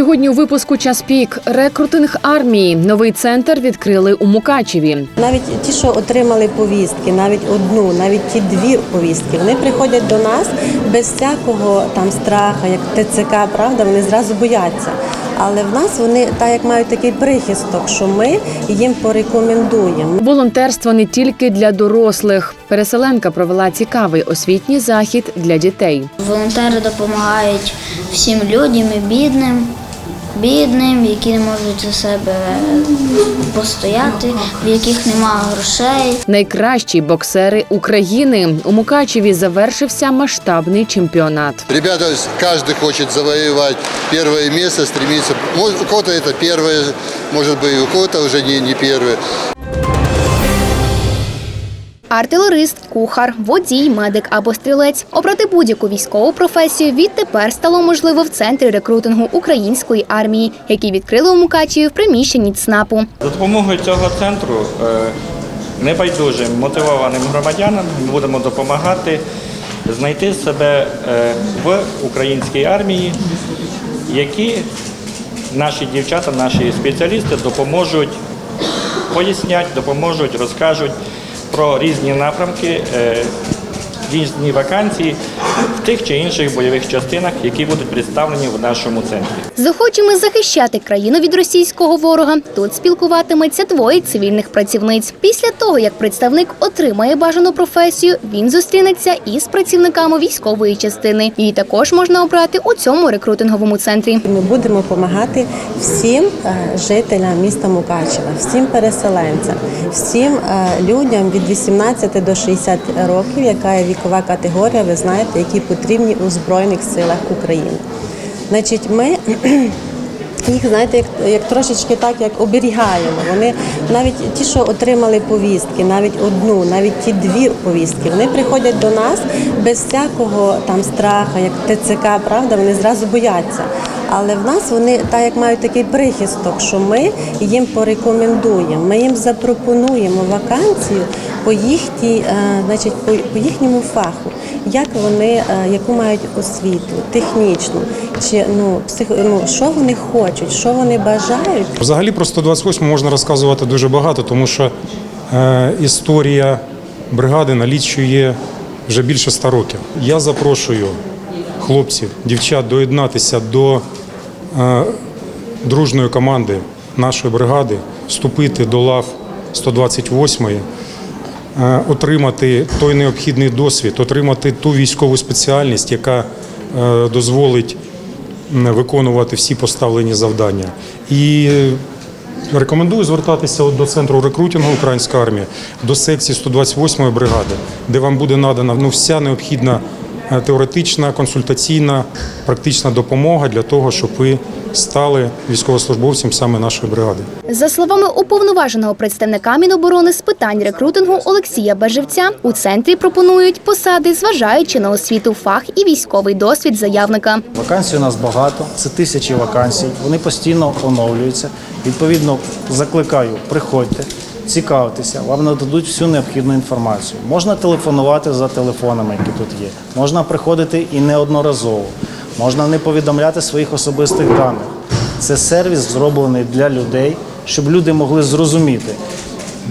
Сьогодні у випуску час пік рекрутинг армії. Новий центр відкрили у Мукачеві. Навіть ті, що отримали повістки, навіть одну, навіть ті дві повістки, вони приходять до нас без всякого там страха, як ТЦК, правда, вони зразу бояться. Але в нас вони так як мають такий прихисток, що ми їм порекомендуємо. Волонтерство не тільки для дорослих. Переселенка провела цікавий освітній захід для дітей. Волонтери допомагають всім людям і бідним, бідним, які не можуть за себе постояти, в яких немає грошей. Найкращі боксери України у Мукачеві завершився масштабний чемпіонат. Ребята, каждый хочет завоевать первое место, стремится. Может, у кого-то это первое, может быть, у кого-то уже не, не первое. Артилерист, кухар, водій, медик або стрілець. Обрати будь-яку військову професію відтепер стало можливо в центрі рекрутингу української армії, який відкрили у Мукачеві в приміщенні ЦНАПу. За допомогою цього центру небайдужим мотивованим громадянам будемо допомагати знайти себе е, в українській армії, які наші дівчата, наші спеціалісти допоможуть, пояснять, допоможуть, розкажуть про різні напрямки, е, різні вакансії в тих чи інших бойових частинах, які будуть представлені в нашому центрі. З охочими захищати країну від російського ворога тут спілкуватиметься двоє цивільних працівниць. Після того, як представник отримає бажану професію, він зустрінеться із працівниками військової частини. Її також можна обрати у цьому рекрутинговому центрі. Ми будемо допомагати всім е, жителям міста Мукачева, всім переселенцям, всім е, людям від 18 до 60 років, яка є вікова категорія, ви знаєте, які потрібні у Збройних силах України. Значить, ми їх знаєте, як, як трошечки так, як оберігаємо. Вони навіть ті, що отримали повістки, навіть одну, навіть ті дві повістки, вони приходять до нас без всякого там страха, як ТЦК, правда, вони зразу бояться. Але в нас вони так як мають такий прихисток, що ми їм порекомендуємо, ми їм запропонуємо вакансію по їхній, е, значить, по, по їхньому фаху, як вони, е, яку мають освіту, технічну, чи ну, псих, ну що вони хочуть, що вони бажають. Взагалі про 128 можна розказувати дуже багато, тому що е, історія бригади налічує вже більше 100 років. Я запрошую хлопців, дівчат доєднатися до е, дружної команди нашої бригади, вступити до лав 128-ї, е, отримати той необхідний досвід, отримати ту військову спеціальність, яка е, дозволить виконувати всі поставлені завдання. І е, рекомендую звертатися до центру рекрутингу Української армії, до секції 128-ї бригади, де вам буде надана ну, вся необхідна е, теоретична, консультаційна, практична допомога для того, щоб ви стали військовослужбовцем саме нашої бригади. За словами уповноваженого представника Міноборони з питань рекрутингу Олексія Бежевця, у центрі пропонують посади, зважаючи на освіту, фах і військовий досвід заявника. Вакансій у нас багато, це тисячі вакансій. Вони постійно оновлюються. Відповідно, закликаю, приходьте, цікавтеся, вам нададуть всю необхідну інформацію. Можна телефонувати за телефонами, які тут є. Можна приходити і неодноразово. Можна не повідомляти своїх особистих даних. Це сервіс зроблений для людей, щоб люди могли зрозуміти,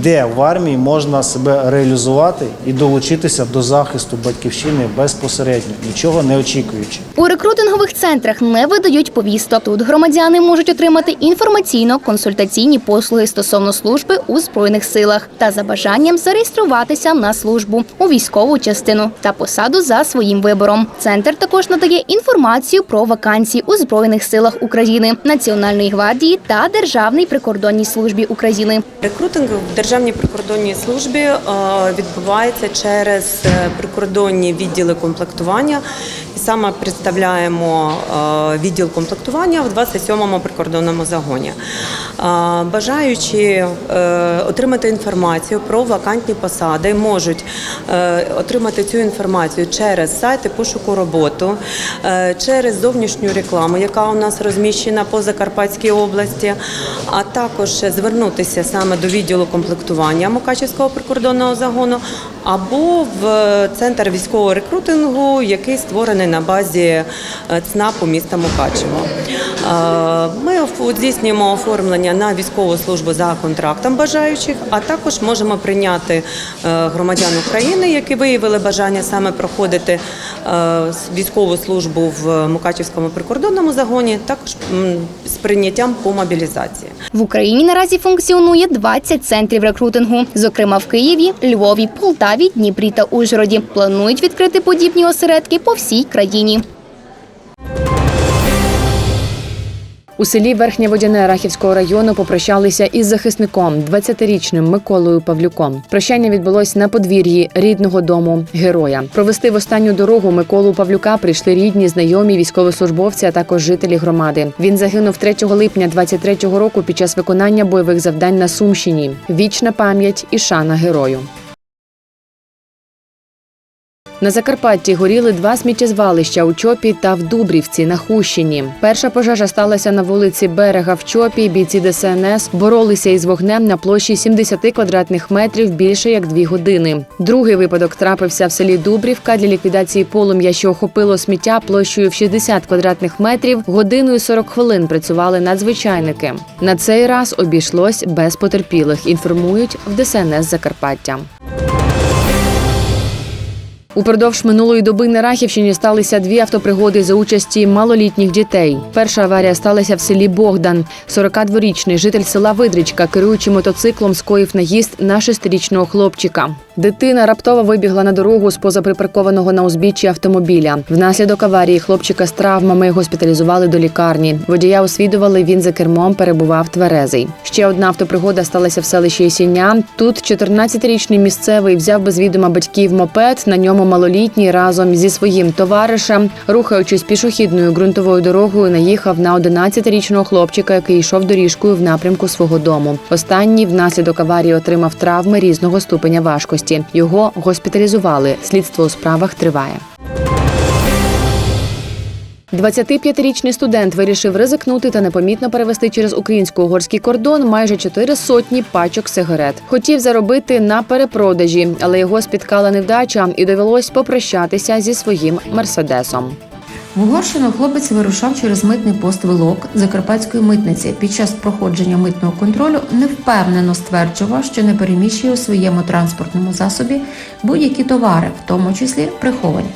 де в армії можна себе реалізувати і долучитися до захисту батьківщини безпосередньо, нічого не очікуючи. У рекрутингових центрах не видають повісток. Тут громадяни можуть отримати інформаційно-консультаційні послуги стосовно служби у збройних силах та за бажанням зареєструватися на службу у військову частину та посаду за своїм вибором. Центр також надає інформацію про вакансії у збройних силах України, Національної гвардії та Державній прикордонній службі України. Рекрутинг в Державній прикордонній службі е, відбувається через е, прикордонні відділи комплектування. Саме представляємо е, відділ комплектування в 27-му прикордонному загоні. Е, Бажаючи е, отримати інформацію про вакантні посади, можуть отримати цю інформацію через сайти пошуку роботу, через зовнішню рекламу, яка у нас розміщена по Закарпатській області, а також звернутися саме до відділу комплектування Мукачівського прикордонного загону або в центр військового рекрутингу, який створений на базі е, ЦНАПу міста Мукачево. Е, Ми здійснюємо оформлення на військову службу за контрактом бажаючих, а також можемо прийняти е, громадян України, які виявили бажання саме проходити військову службу в Мукачівському прикордонному загоні, також з прийняттям по мобілізації. В Україні наразі функціонує 20 центрів рекрутингу, зокрема в Києві, Львові, Полтаві, Дніпрі та Ужгороді. Планують відкрити подібні осередки по всій країні. У селі Верхнє Водяне Рахівського району попрощалися із захисником, 20-річним Миколою Павлюком. Прощання відбулось на подвір'ї рідного дому героя. Провести в останню дорогу Миколу Павлюка прийшли рідні, знайомі, військовослужбовці, а також жителі громади. Він загинув 3 липня 23-го року під час виконання бойових завдань на Сумщині. Вічна пам'ять і шана герою. На Закарпатті горіли два сміттєзвалища у Чопі та в Дубрівці на Хущині. Перша пожежа сталася на вулиці Берега в Чопі. Бійці ДСНС боролися із вогнем на площі 70 квадратних метрів більше як дві години. Другий випадок трапився в селі Дубрівка для ліквідації полум'я, що охопило сміття площею в 60 квадратних метрів. Годиною 40 хвилин працювали надзвичайники. На цей раз обійшлось без потерпілих. Інформують в ДСНС Закарпаття. Упродовж минулої доби на Рахівщині сталися дві автопригоди за участі малолітніх дітей. Перша аварія сталася в селі Богдан. 42-річний житель села Видричка, керуючи мотоциклом, скоїв наїзд на шестирічного хлопчика. Дитина раптово вибігла на дорогу з позаприпаркованого на узбіччі автомобіля. Внаслідок аварії хлопчика з травмами госпіталізували до лікарні. Водія освідували, він за кермом перебував тверезий. Ще одна автопригода сталася в селищі Єсіня. Тут 14-річний місцевий взяв без відома батьків мопед. На ньому малолітній разом зі своїм товаришем, рухаючись пішохідною ґрунтовою дорогою, наїхав на 11-річного хлопчика, який йшов доріжкою в напрямку свого дому. Останній внаслідок аварії отримав травми різного ступеня важкості. Його госпіталізували. Слідство у справах триває. 25-річний студент вирішив ризикнути та непомітно перевести через українсько-угорський кордон майже чотири сотні пачок сигарет. Хотів заробити на перепродажі, але його спіткала невдача і довелось попрощатися зі своїм мерседесом. В Угорщину хлопець вирушав через митний пост Вилок Закарпатської митниці. Під час проходження митного контролю невпевнено стверджував, що не переміщує у своєму транспортному засобі будь-які товари, в тому числі приховані.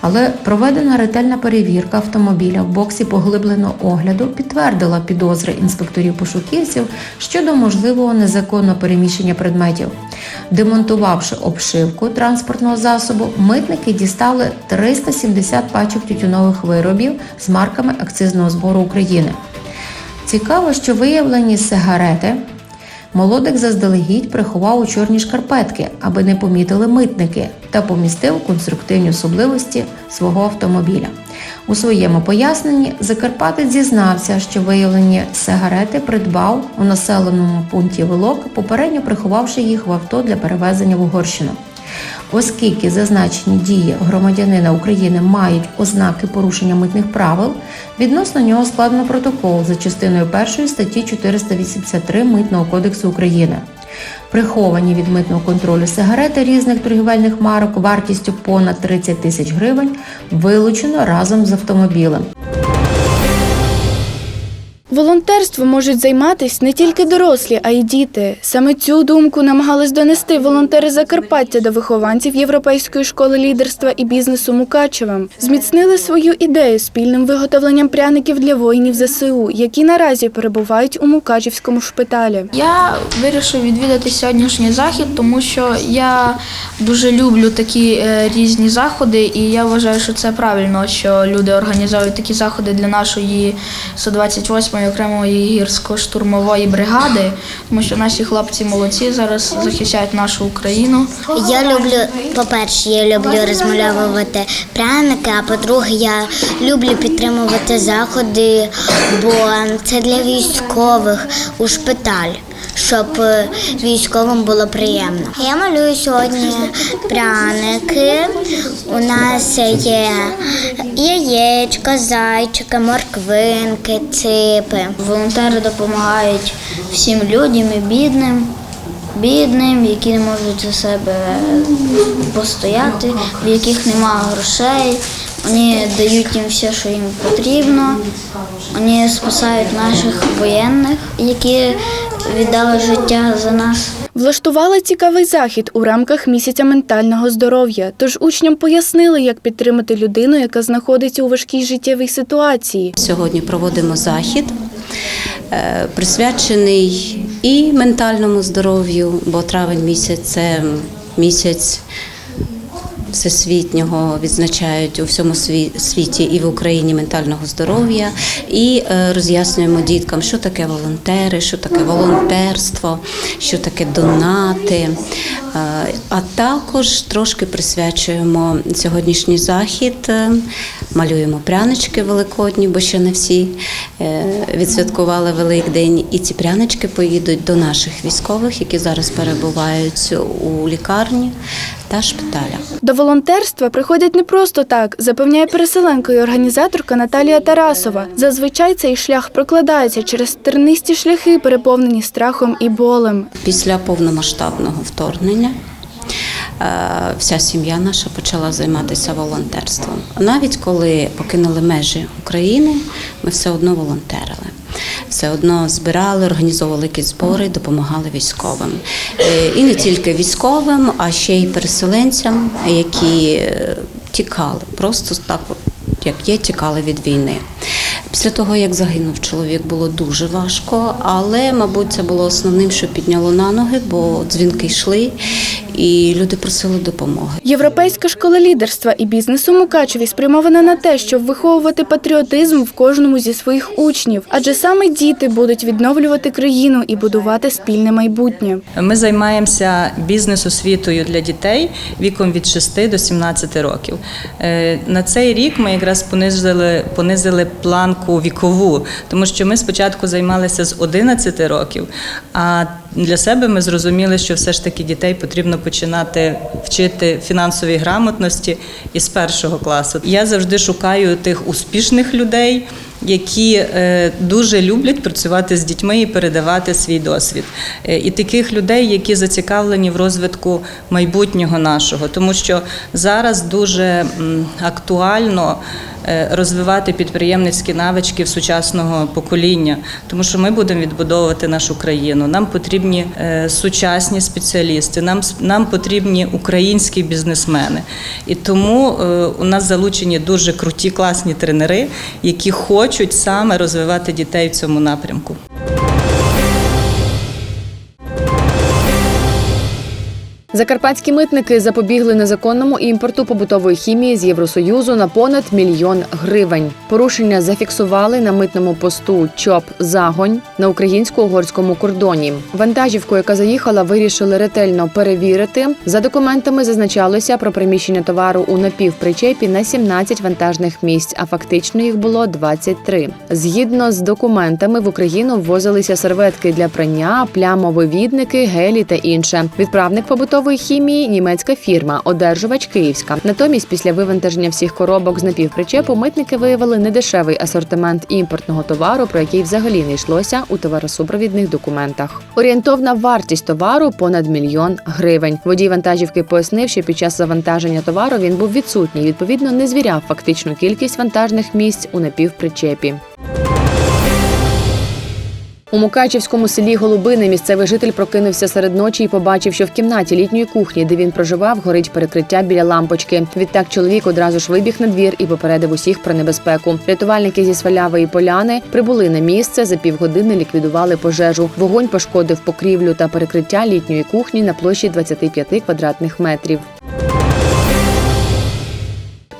Але проведена ретельна перевірка автомобіля в боксі поглибленого огляду підтвердила підозри інспекторів-пошуківців щодо можливого незаконного переміщення предметів. Демонтувавши обшивку транспортного засобу, митники дістали 370 пачок тютюнових виробів з марками акцизного збору України. Цікаво, що виявлені сигарети молодик заздалегідь приховав у чорні шкарпетки, аби не помітили митники, та помістив конструктивні особливості свого автомобіля. У своєму поясненні Закарпатець зізнався, що виявлені сигарети придбав у населеному пункті Вилок, попередньо приховавши їх в авто для перевезення в Угорщину. Оскільки зазначені дії громадянина України мають ознаки порушення митних правил, відносно нього складено протокол за частиною 1 статті 483 Митного кодексу України. Приховані від митного контролю сигарети різних торгівельних марок вартістю понад 30 тисяч гривень вилучено разом з автомобілем. Волонтерством можуть займатися не тільки дорослі, а й діти. Саме цю думку намагались донести волонтери Закарпаття до вихованців Європейської школи лідерства і бізнесу Мукачева. Зміцнили свою ідею спільним виготовленням пряників для воїнів ЗСУ, які наразі перебувають у Мукачівському шпиталі. Я вирішив відвідати сьогоднішній захід, тому що я дуже люблю такі е, різні заходи, і я вважаю, що це правильно, що люди організовують такі заходи для нашої 128-ї окремої гірсько-штурмової бригади, тому що наші хлопці молодці зараз захищають нашу Україну. Я люблю, по-перше, я люблю розмальовувати пряники, а по-друге, я люблю підтримувати заходи, бо це для військових у шпиталь. Щоб е, військовим було приємно. Я малюю сьогодні пряники. У нас є яєчка, зайчики, морквинки, ципи. Волонтери допомагають всім людям і бідним, бідним, які не можуть за себе постояти, в яких немає грошей. Вони дають їм все, що їм потрібно. Вони спасають наших воєнних, які віддали життя за нас. Влаштували цікавий захід у рамках місяця ментального здоров'я. Тож учням пояснили, як підтримати людину, яка знаходиться у важкій життєвій ситуації. Сьогодні проводимо захід, присвячений і ментальному здоров'ю, бо травень місяць це місяць всесвітнього відзначають у всьому сві- світі і в Україні ментального здоров'я. І е, роз'яснюємо діткам, що таке волонтери, що таке волонтерство, що таке донати. А також трошки присвячуємо сьогоднішній захід, е, малюємо прянички великодні, бо ще не всі е, відсвяткували Великдень. І ці прянички поїдуть до наших військових, які зараз перебувають у лікарні та шпиталях. До волонтерства приходять не просто так, запевняє переселенка і організаторка Наталія Тарасова. Зазвичай цей шлях прокладається через тернисті шляхи, переповнені страхом і болем. Після повномасштабного вторгнення вся сім'я наша почала займатися волонтерством. Навіть коли покинули межі України, ми все одно волонтерили. Все одно збирали, організовували якісь збори, допомагали військовим. Е, І не тільки військовим, а ще й переселенцям, які е, тікали, просто так, як є, тікали від війни. Після того, як загинув чоловік, було дуже важко, але, мабуть, це було основним, що підняло на ноги, бо дзвінки йшли, і люди просили допомоги. Європейська школа лідерства і бізнесу Мукачеві спрямована на те, щоб виховувати патріотизм в кожному зі своїх учнів, адже саме діти будуть відновлювати країну і будувати спільне майбутнє. Ми займаємося бізнес-освітою для дітей віком від 6 до 17 років. Е, На цей рік ми якраз понизили, понизили планку вікову, тому що ми спочатку займалися з 11 років, а для себе ми зрозуміли, що все ж таки дітей потрібно починати вчити фінансовій грамотності із першого класу. Я завжди шукаю тих успішних людей які е, дуже люблять працювати з дітьми і передавати свій досвід. Е, І таких людей, які зацікавлені в розвитку майбутнього нашого, тому що зараз дуже актуально розвивати підприємницькі навички в сучасного покоління, тому що ми будемо відбудовувати нашу країну. Нам потрібні е, сучасні спеціалісти, нам нам потрібні українські бізнесмени. І тому е, у нас залучені дуже круті класні тренери, які хочуть саме розвивати дітей в цьому напрямку. Закарпатські митники запобігли незаконному імпорту побутової хімії з Євросоюзу на понад мільйон гривень. Порушення зафіксували на митному посту ЧОП Загонь на українсько-угорському кордоні. Вантажівку, яка заїхала, вирішили ретельно перевірити. За документами зазначалося про приміщення товару у напівпричепі на 17 вантажних місць, а фактично їх було 23. Згідно з документами, в Україну ввозилися серветки для прання, плямовивідники, гелі та інше. Відправник побутової хімії німецька фірма, одержувач київська. Натомість, після вивантаження всіх коробок з напівпричепу, митники виявили недешевий асортимент імпортного товару, про який взагалі не йшлося у товаросупровідних документах. Орієнтовна вартість товару понад мільйон гривень. Водій вантажівки пояснив, що під час завантаження товару він був відсутній. Відповідно, не звіряв фактичну кількість вантажних місць у напівпричепі. У Мукачівському селі Голубини місцевий житель прокинувся серед ночі і побачив, що в кімнаті літньої кухні, де він проживав, горить перекриття біля лампочки. Відтак чоловік одразу ж вибіг на двір і попередив усіх про небезпеку. Рятувальники зі Свалявої поляни прибули на місце. За півгодини ліквідували пожежу. Вогонь пошкодив покрівлю та перекриття літньої кухні на площі 25 квадратних метрів.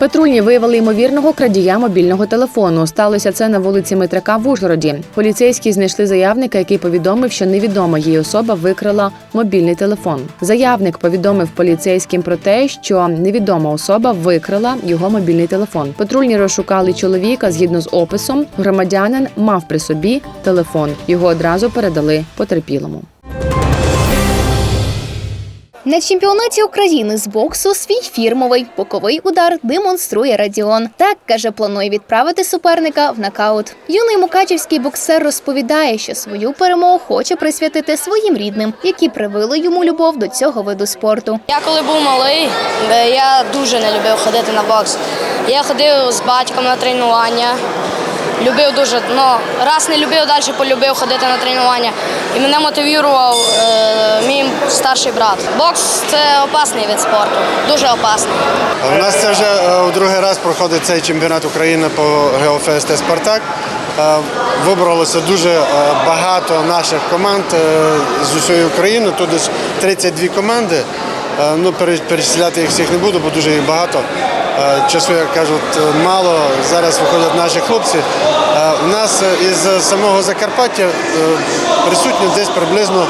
Патрульні виявили ймовірного крадія мобільного телефону. Сталося це на вулиці Митрака в Ужгороді. Поліцейські знайшли заявника, який повідомив, що невідома їй особа викрала мобільний телефон. Заявник повідомив поліцейським про те, що невідома особа викрала його мобільний телефон. Патрульні розшукали чоловіка згідно з описом. Громадянин мав при собі телефон. Його одразу передали потерпілому. На чемпіонаті України з боксу свій фірмовий боковий удар демонструє Радіон. Так каже, планує відправити суперника в нокаут. Юний мукачівський боксер розповідає, що свою перемогу хоче присвятити своїм рідним, які привили йому любов до цього виду спорту. Я коли був малий, е, я дуже не любив ходити на бокс. Я ходив з батьком на тренування. Любив дуже, ну раз не любив, далі полюбив ходити на тренування. І мене мотивував е, мій старший брат. Бокс це опасний вид спорту, дуже опасний. У нас це вже е, у другий раз проходить цей чемпіонат України по Геофест Спартак. Е, Вибралося дуже е, багато наших команд е, з усієї України. Тут десь 32 команди. Е, Ну, перечисляти їх всіх не буду, бо дуже їх багато. Е, Часу, як кажуть, е, мало. Зараз виходять наші хлопці. У нас із самого Закарпаття присутні десь приблизно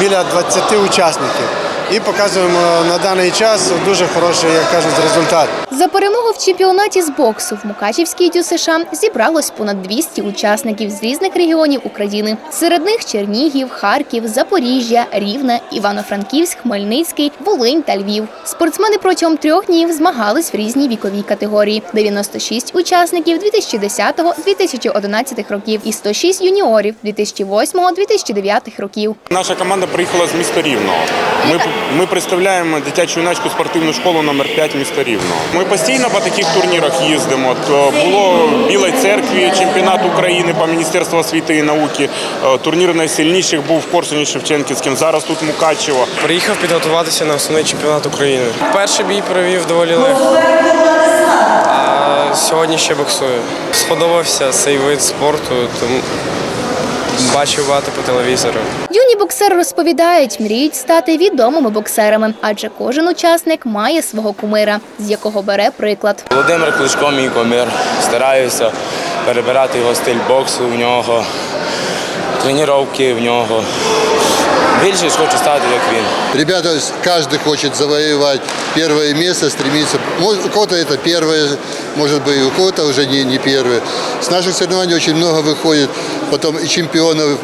біля 20 учасників. І показуємо на даний час дуже хороший, як кажуть, результат. За перемогу в чемпіонаті з боксу в Мукачівській ДЮСШ зібралось понад 200 учасників з різних регіонів України. Серед них Чернігів, Харків, Запоріжжя, Рівне, Івано-Франківськ, Хмельницький, Волинь та Львів. Спортсмени протягом трьох днів змагались в різній віковій категорії: 96 учасників 2010-2011 років і 106 юніорів 2008-2009 років. Наша команда приїхала з міста Рівного. Ми, ми представляємо дитячу юнацьку спортивну школу номер 5 міста Рівного. Ми постійно по таких турнірах їздимо. То було в Білій церкві чемпіонат України по Міністерству освіти і науки. Е, Турнір найсильніших був в Корсуні Шевченківським. Зараз тут Мукачево. Приїхав підготуватися на основний чемпіонат України. Перший бій провів доволі легко. А сьогодні ще боксую. Сподобався цей вид спорту, тому бачив багато по телевізору. Юні боксери розповідають, мріють стати відомими боксерами, адже кожен учасник має свого кумира, з якого бере приклад. Володимир Кличко, мій кумир. Стараюся перебирати його стиль боксу в нього, тренування в нього. Більше ж хочу стати, як він. Ребята, каждый хочет завоевать первое место, стремиться. Может, у кого-то это первое, может быть, у кого-то уже не, не первое. С наших соревнований очень много выходит, потом и чемпионов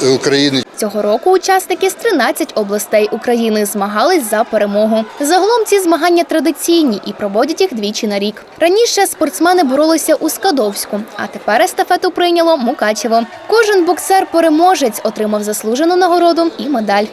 э, Украины, Цього року учасники з 13 областей України змагались за перемогу. Загалом ці змагання традиційні і проводять їх двічі на рік. Раніше спортсмени боролися у Скадовську, а тепер естафету прийняло Мукачево. Кожен боксер-переможець отримав заслужену нагороду і медаль.